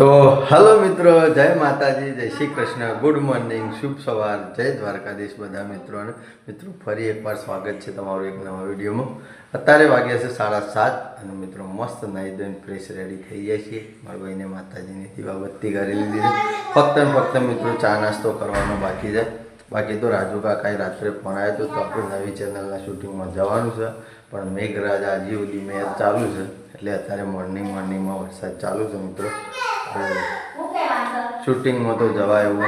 તો હલો મિત્રો, જય માતાજી, જય શ્રી કૃષ્ણ. ગુડ મોર્નિંગ શુભ સવાર. જય દ્વારકાધીશ બધા મિત્રોને. મિત્રો, ફરી એકવાર સ્વાગત છે તમારું એક નવા વિડીયોમાં. અત્યારે વાગ્યા છે સાડા સાત અને મિત્રો, મસ્ત નાહી ધોઈને ફ્રેશ રેડી થઈ જાય છીએ. મારા ભાઈને માતાજીની દીવાબત્તી કરી લીધી છે. ફક્ત ને ફક્ત મિત્રો, ચા નાસ્તો કરવાનો બાકી છે. બાકી તો રાજુ કાકાએ રાત્રે ફોન આવ્યો તો આપણે નવી ચેનલના શૂટિંગમાં જવાનું છે. પણ મેઘરાજ આજે સુધી મેચ ચાલુ છે. એટલે અત્યારે મોર્નિંગ મોર્નિંગમાં વરસાદ ચાલુ છે મિત્રો. શૂટિંગમાં તો જવાય એવું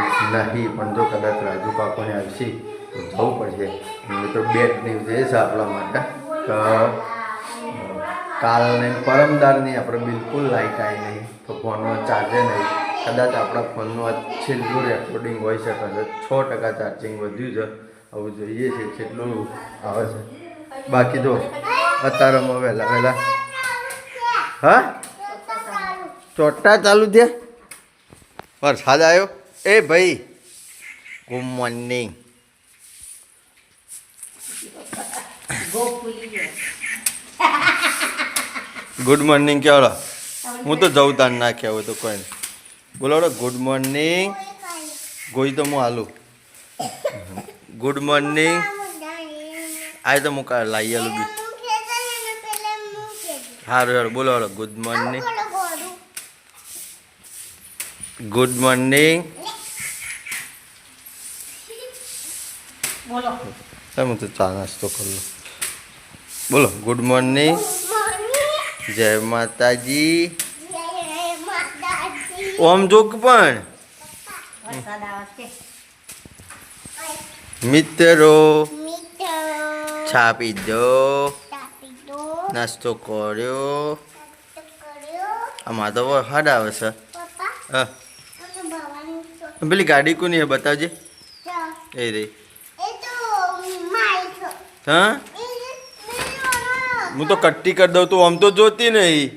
નહીં, પણ જો કદાચ રાજુ કાકોને આવશે તો જવું પડશે. અને તો બેડ ન્યૂઝ એ છે આપણા માટે. તો કાલને પરમદારની આપણે બિલકુલ લાઈટ આવી નહીં, તો ફોનમાં ચાર્જે નહીં. કદાચ આપણા ફોનનું આ છેલ્લું રેકોર્ડિંગ હોઈ શકે છે છ ટકા ચાર્જિંગ વધ્યું છે. આવું જોઈએ છે કેટલું આવે છે. બાકી જો અત્યારેમાં વહેલા વહેલા. હા? ચોટા ચાલુ થયા. વરસાદ આવ્યો એ ભાઈ ગુડ મોર્નિંગ. ગુડ મોર્નિંગ કેવડો હું તો જવું તાર ના કહેવું તો કોઈ નહીં. બોલો ગુડ મોર્નિંગ. ગોઈ તો હું હાલું. Good morning. આ તો હું કા લાવી આલું બી. સારું સારું બોલો બોલો ગુડ મોર્નિંગ. ગુડ મોર્નિંગ બોલો. હું તો ચા નાસ્તો કરું. બોલો ગુડ મોર્નિંગ જય માતાજી. ઓમ જોક પણ. મિત્રો છાપી દો નાસ્તો કર્યો. આમાં તો વરસાદ આવે છે. હા. પેલી ગાડી કોની હે બતાવજે. એ રે. હા? હું તો કટ્ટી કરી દઉં તું આમ તો જોતી નહીં.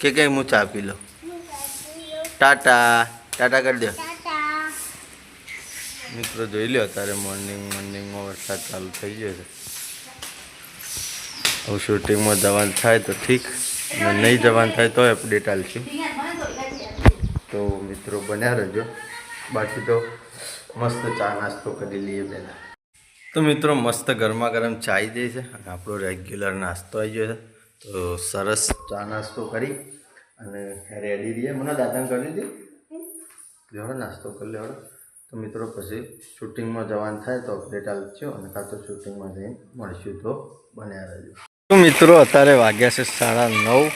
કે કે હું ચા પી લઉં? ટાટા. ટાટા કરી દો. મિત્રો જોઈ લો અત્યારે મોર્નિંગ મોર્નિંગમાં વરસાદ ચાલુ થઈ ગયો છે. હવે શૂટિંગમાં જવાનું થાય તો ઠીક. અને નહીં જવાનું થાય તો અપડેટ આલશું. તો મિત્રો બન્યા રહેજો. બાકી તો મસ્ત ચા નાસ્તો કરી લઈએ પહેલાં. તો મિત્રો મસ્ત ગરમા ગરમ ચાઈ દે છે, અને આપણો રેગ્યુલર નાસ્તો આવી ગયો છે. તો સરસ ચા નાસ્તો કરી, અને રેડી રહીએ. મને દાદા કરી દે. લેવડો નાસ્તો કરી લેવડો તો મિત્રો પછી શૂટિંગમાં જવાનું થાય તો અપડેટ આવજો અને કાં તો શૂટિંગમાં જઈને મળશું તો બન્યા રહેજો. મિત્રો, અત્યારે વાગ્યા છે સાડા નવ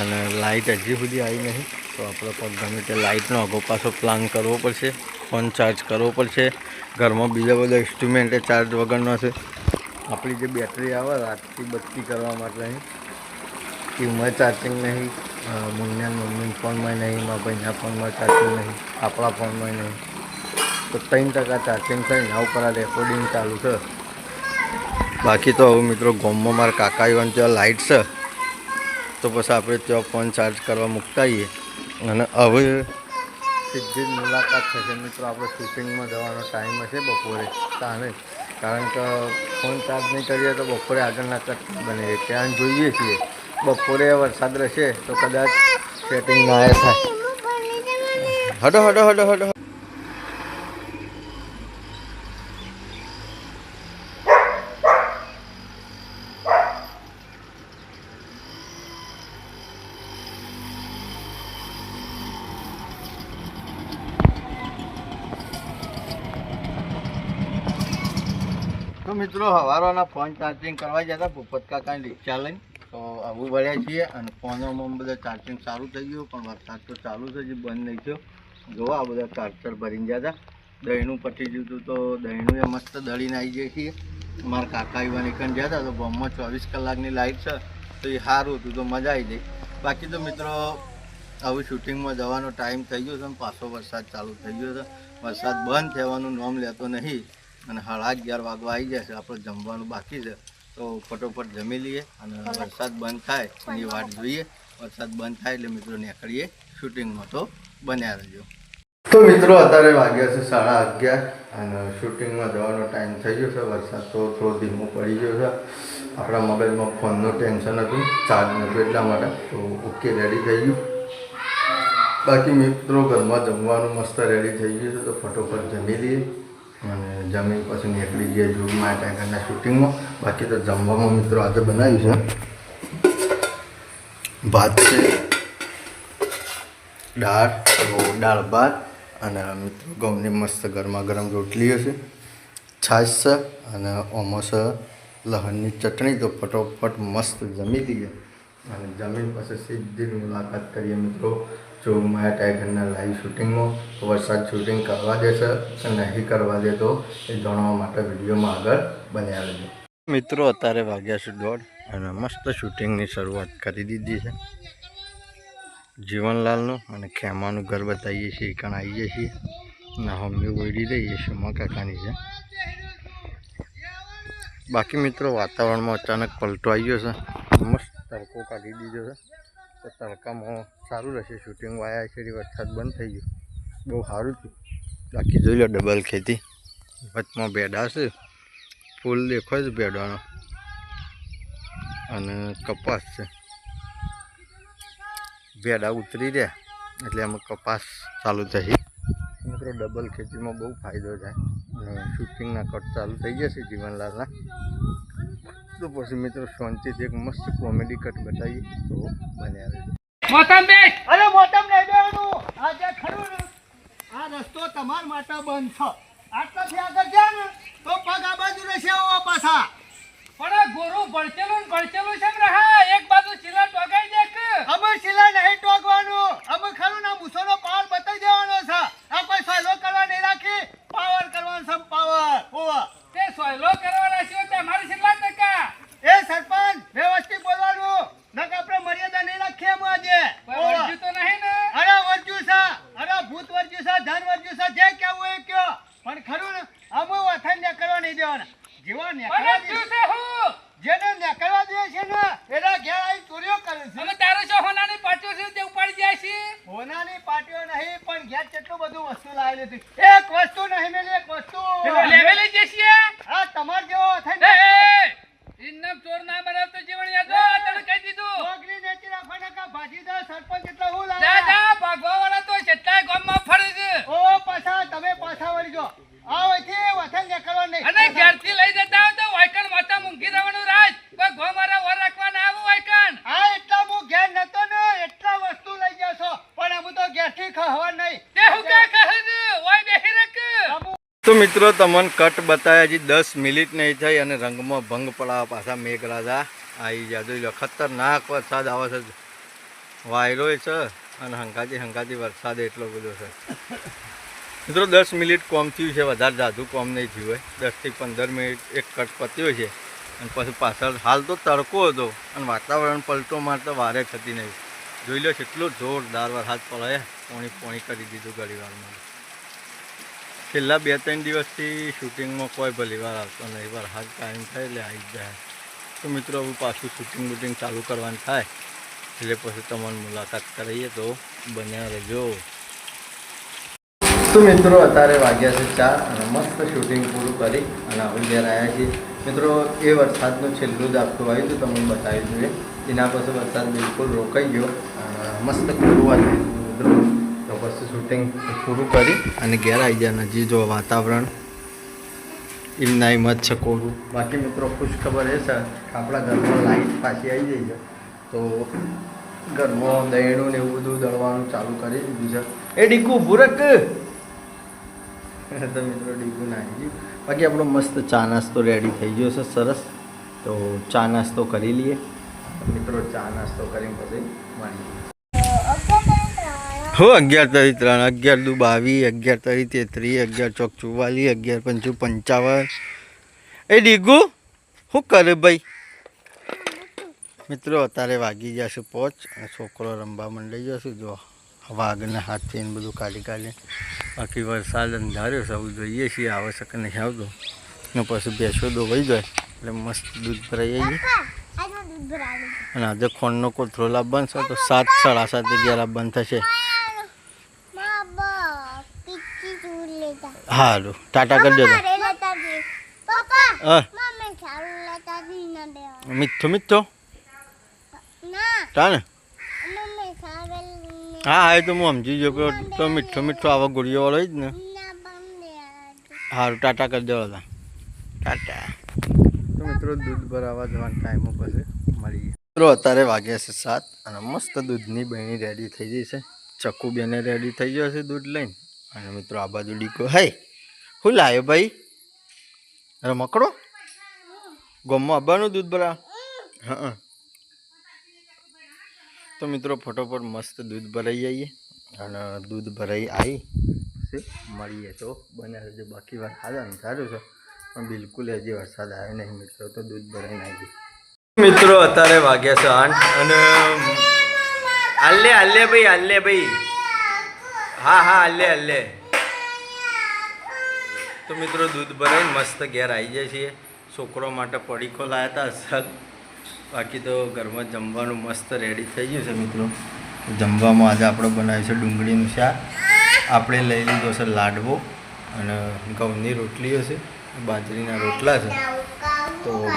અને લાઇટ હજી સુધી આવી નહીં, તો આપણે પણ ગમે તે લાઇટનો આગો પાછો પ્લાન કરવો પડશે, ફોન ચાર્જ કરવો પડશે. ઘરમાં બીજા બધા ઇન્સ્ટ્રુમેન્ટ ચાર્જ વગરનો છે. આપણી જે બેટરી આવે, રાતથી બત્તી કરવા માટે માટેની ટીમમાં ચાર્જિંગ નહીં. મુન્યા મમ્મી ફોનમાં નહીં મારા ભાઈના ફોનમાં ચાર્જિંગ નહીં, આપણા ફોનમાં નહીં. તો ત્રણ ટકા ચાર્જિંગ થઈને આ ઉપર રેકોર્ડિંગ ચાલુ છે. બાકી તો હવે મિત્રો ગોમમાં મારા કાકા ઇવન ત્યાં લાઇટ છે. તો પછી આપણે ત્યાં ફોન ચાર્જ કરવા મૂકતા આવીએ. અને હવે સીધી મુલાકાત થશે મિત્રો, આપણે શૂટિંગમાં જવાનો ટાઈમ હશે બપોરે તાને કારણ કે ફોન ચાર્જ નહીં કરીએ તો બપોરે આગળના કટ બને ત્યાં જોઈએ છીએ. બપોરે વરસાદ રહેશે તો કદાચ સેટિંગ ના થાય. હડો હડો હડો હડો. તો મિત્રો, હવારોના ફોન ચાર્જિંગ કરવા જતા ભૂપત કાકાની રિક્ષા લઈને. તો આવું વળ્યા છીએ અને ફોનોમાં બધા ચાર્જિંગ સારું થઈ ગયું, પણ વરસાદ તો ચાલુ છે જે બંધ નહીં થયો. જોવા આ બધા ચાર્જર ભરીને જતા દહીંનું પટી ગયું તો દહીંનું એ મસ્ત દળીને આવી જાય છીએ. મારા કાકા એવા નીકળી ગયા હતા, તો બમમાં ચોવીસ કલાકની લાઇટ છે, તો એ સારું હતું, તો મજા આવી ગઈ. બાકી તો મિત્રો, આવું શૂટિંગમાં જવાનો ટાઈમ થઈ ગયો છે અને પાછો વરસાદ ચાલુ થઈ ગયો છે. વરસાદ બંધ થવાનું નોમ લેતો નહીં. અને સાડા અગિયાર વાગવા આવી જશે આપણે જમવાનું બાકી છે. તો ફટોફટ જમી લઈએ અને વરસાદ બંધ થાય એની વાટ જોઈએ. વરસાદ બંધ થાય એટલે મિત્રો નીકળીએ. શૂટિંગમાં તો બન્યા રહેજો. તો મિત્રો અત્યારે વાગ્યા છે સાડા અગિયાર અને શૂટિંગમાં જવાનો ટાઈમ થઈ ગયો છે. વરસાદ તો થોડો ધીમો પડી ગયો છે. આપણા મગજમાં ફોનનું ટેન્શન હતું ચાર્જ નહોતું એટલા માટે. તો ઓકે રેડી થઈ ગયું. બાકી મિત્રો ઘરમાં જમવાનું મસ્ત રેડી થઈ ગયું છે. તો ફટોફટ જમી લઈએ. અને જમીન પછી નીકળી ગયા જોગ માટે ઘરના શૂટિંગમાં બાકી તો જમવામાં મિત્રો આજે બનાવ્યું છે. ભાત છે, દાળ તો દાળ, ભાત અને મિત્રો ઘઉંની મસ્ત ગરમા ગરમ રોટલી હશે છાશ છે અને ઓમો છે, લહણની ચટણી તો ફટોફટ મસ્ત જમી લઈએ. અને જમીન પાસે સીધી મુલાકાત કરીએ મિત્રો. જો માયા ટાઈગરના લાઈવ શૂટિંગમાં વરસાદ શૂટિંગ કરવા દેશે કે નહીં કરવા દે તો એ જાણવા માટે વિડીયોમાં આગળ બન્યા રહેજો. મિત્રો, અત્યારે વાગ્યા છે દોઢ અને મસ્ત શૂટિંગની શરૂઆત કરી દીધી છે. જીવનલાલનું અને ખેમાનું ઘર બતાવીએ છીએ કણ આવીએ છીએ. અને હમી ઓળી રહીએ છીએ મા કાકાની છે. બાકી મિત્રો, વાતાવરણમાં અચાનક પલટો આવી ગયો છે. મસ્ત તડકો કાઢી દીધો છે. તો તડકામાં સારું રહેશે. શૂટિંગ વાયા છે વરસાદ બંધ થઈ ગયો. બહુ સારું થયું. બાકી જોઈ લો ડબલ ખેતી. વચમાં બેડા છે. ફૂલ દેખો છે બેડાનો અને કપાસ છે. ભેડા ઉતરી રહ્યા. એટલે એમાં કપાસ ચાલુ થઈ. મિત્રો, ડબલ ખેતીમાં બહુ ફાયદો થાય. અને શૂટિંગના કટ ચાલુ થઈ જશે જીવનલાલના. તો પછી મિત્રો શાંતિથી એક મસ્ત કોમેડી કટ બતાવીએ. તો બન્યા રહેજો મોતમ બેસ! અરે મોટમ નહીં બેવાનું આજે ખરું આ રસ્તો તમારા માટે બંધ છે આટલાથી આગળ ગયા ને તો પગ આ બાજુ રહેશે પાછા. પણ આ ગોરુ ભળચેલું ભળચેલું છે ને હા એક બાજુ ચીલા ટોગાઈ દેખ અમે સિલા નહીં ટોકવાનું. અમે ખરું ના મૂસોનો પાવર બતાવી દેવાનો છે. આ કોઈ સોયલો કરવા નહીં રાખી. પાવર કરવાનો છે પાવર. ઓવા તે સોયલો કરવાના છે તે મારી કેટલા ટકા એ સરપંચ વ્યવસ્થિત બોલવાનું નક આપણે મર્યાદા નહીં રાખીએ અમે આજે કોઈ ઓવા. વળગ્યું તો નહીં ને અરે વર્જુ છે અરે ભૂત વર્જુ છે ધન વર્જુ છે જે કેવું એ કયો પણ ખરું ને અમે વથન ને કરવા નહીં દેવાના જીવા ને પણ થયું છે હું જેને ને કરવા દે છે ને એના ઘેર આવી ચોરીઓ કરે છે અમે તારો છો હોનાની પાટીઓ છે તે ઉપાડી જાય છે હોનાની પાર્ટીઓ નહીં પણ ઘેર કેટલું બધું વસ્તુ લાવેલી હતી. એક વસ્તુ નહીં મેલી એક વસ્તુ. લેવેલી જે છે આ તમારે જેવો એ વથન એ ઇન્નમ ચોર ના બનાવતો જીવણિયા જો આ તને કહી દીધું ચોકલી નેચી રાખવાના કા ભાજી દો સરપંચ એટલા હું જા લાવ્યા જા ભાગવા વાળા તો કેટલાય ગામમાં ફરે છે ઓ પાછા તમે પાછા વળી જો આવો થી વથન ને કરવા નહીં અને ઘેરથી લઈ જતા હો તો વાયકણ માથા મૂંઘી રહેવાનું રાજ કોઈ ગો મારા વર રાખવા ના આવું વાયકણ આ એટલા હું ઘેર નતો ને એટલા વસ્તુ લઈ ગયા છો પણ અમે તો ઘેરથી ખાવા નહીં તે હું કા કહે છે ઓય બેહી રખ અમુ તો મિત્રો, તમને કટ બતાવ્યા હજી દસ મિનિટ નહીં થઈ અને રંગમાં ભંગ પડાવવા પાછા મેઘરાજા આવી ગયા. ખતરનાક વરસાદ આવે છે. વાયરો છે અને હંકાતી હંકાતી વરસાદ એટલો બધો છે. મિત્રો, દસ મિનિટ કોમ થયું છે. વધારે જાદુ કોમ નહીં થયું હોય. દસથી પંદર મિનિટ એક કટ પત્યો છે. અને પછી પાછળ હાલ તો તડકો હતો અને વાતાવરણ પલટો મારતા વારે થતી નહીં. જોઈ લો, કેટલો જોરદાર વરસાદ પડે પોણી પોણી કરી દીધું ઘણી વારમાં છેલ્લા બે ત્રણ દિવસથી શૂટિંગમાં કોઈ ભલી વાર આવતો નહીં. વરસાદ ટાઈમ થાય એટલે આવી જાય. તો મિત્રો, હવે પાછું શૂટિંગ બૂટિંગ ચાલુ કરવાનું થાય. એટલે પછી તમારી મુલાકાત કરાવીએ તો બન્યા રહેજો. તો મિત્રો, અત્યારે વાગ્યા છે ચાર અને મસ્ત શૂટિંગ પૂરું કરી અને હવે ઘેર આવ્યા છીએ. મિત્રો, એ વરસાદનું છેલ્લું જ આપતું આવ્યું હતું તમને બતાવી જોઈએ એના પછી વરસાદ બિલકુલ રોકાઈ ગયો મસ્ત પૂરું આવ્યું તો પછી શૂટિંગ પૂરું કરી અને ઘેર આવી ગયા નજીક જો વાતાવરણ. એમના એમ જ છે કોરું. બાકી મિત્રો ખુશ ખબર એ કે આપણા ઘરમાં લાઈટ પાછી આવી જાય છે. તો ઘરમાં દહીણું ને એવું બધું દળવાનું ચાલુ કરી દીધું છે. એ ડીકુ ભૂરક તો મિત્રો ડીકુ આવી ગયું. બાકી આપણો મસ્ત ચા નાસ્તો રેડી થઈ ગયો છે, સરસ. તો ચા નાસ્તો કરી લઈએ. મિત્રો ચા નાસ્તો કરીને પછી મળીએ. હો અગિયાર તરી ત્રણ અગિયાર દુ બાવીસ અગિયાર તરી તેત્રીસ અગિયાર ચોક ચુવાલીસ અગિયાર પંચુ પંચાવન. એ ડીગુ શું કરે ભાઈ? મિત્રો અત્યારે વાગી જશે પોચ અને છોકરો રમવા મંડાઈ જશે જો વાઘને હાથથી ને બધું કાઢી કાઢી બાકી વરસાદ અંધાર્યો સૌ જોઈએ છીએ આવશ્યક નહીં આવતો. ને પછી બેસો દો વહી જાય એટલે મસ્ત દૂધ ભરાઈ જઈએ અને આજે ખોંડનો કોથળો લાવવાનો છે તો સાત સાડા સાત અગિયાર બંધ થશે. સારું ટાટા કરજો તો મીઠો મીઠો? ના. તાને? હા હા એ તો હું સમજી ગયો કે તો મીઠો મીઠો આવા ગોળીઓ વાળો જ ને. સારું ટાટા કરી દેવા હતા ટાટા. તો મિત્રો દૂધ ભરાવા જવાનો ટાઈમ પછી મળી મિત્રો અત્યારે વાગ્યા છે સાત અને મસ્ત દૂધની બહેની રેડી થઈ ગઈ છે. ચક્કુ બેને રેડી થઈ ગયો છે દૂધ લઈને. અને મિત્રો આ બાજુ ડીકો હે શું લાવ્યો ભાઈ? મકડો? ગમમાં આવવાનું દૂધ ભરા હા તો મિત્રો ફટોફટ મસ્ત દૂધ ભરાઈ જઈએ અને દૂધ ભરાઈ આવી મળીએ તો. બને રહેજો. બાકી વાત હાલ સારું છે. પણ બિલકુલ હજી વરસાદ આવ્યો નહીં મિત્રો, તો દૂધ ભરાઈને આવી મિત્રો, અત્યારે વાગ્યા છે આઠ અને હાલે હાલે ભાઈ હાલે ભાઈ. હા હા, લે લે. તો મિત્રો, દૂધ ભરાઈને મસ્ત ઘેર આવી જાય છીએ. છોકરો માટે પડીકો લાવ્યા હતા, અસલ. બાકી તો ઘરમાં જમવાનું મસ્ત રેડી થઈ ગયું છે, મિત્રો. જમવામાં આજે આપણે બનાવ્યું છે ડુંગળીનું શાક. આપણે લઈ લીધો છે લાડવો અને ઘઉંની રોટલીઓ છે, બાજરીના રોટલા છે. તો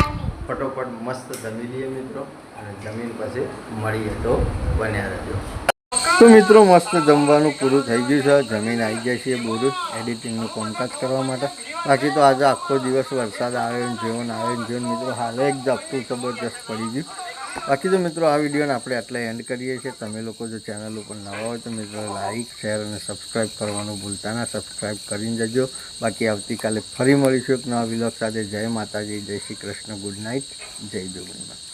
ફટોફટ મસ્ત જમી લઈએ, મિત્રો. અને જમીન પછી મળીએ તો બન્યા રહેજો. તો મિત્રો, મસ્ત જમવાનું પૂરું થઈ ગયું છે. જમીન આવી જાય છે બોરું. એડિટિંગનું કામકાજ કરવા માટે. બાકી તો આજે આખો દિવસ વરસાદ આવ્યો ને જેવો ને આવ્યો ને જેવો મિત્રો, હાલે એક ઝપટું જબરજસ્ત પડી ગયું. બાકી તો મિત્રો, આ વિડીયોને આપણે આટલા એન્ડ કરીએ છીએ. તમે લોકો જો ચેનલ ઉપર નવા હોય તો મિત્રો લાઈક શેર અને સબસ્ક્રાઈબ કરવાનું ભૂલતા ના. સબસ્ક્રાઈબ કરીને જજો. બાકી આવતીકાલે ફરી મળીશું એક નવા વિલોક સાથે. જય માતાજી, જય શ્રી કૃષ્ણ. ગુડ નાઇટ જય જોગનમાં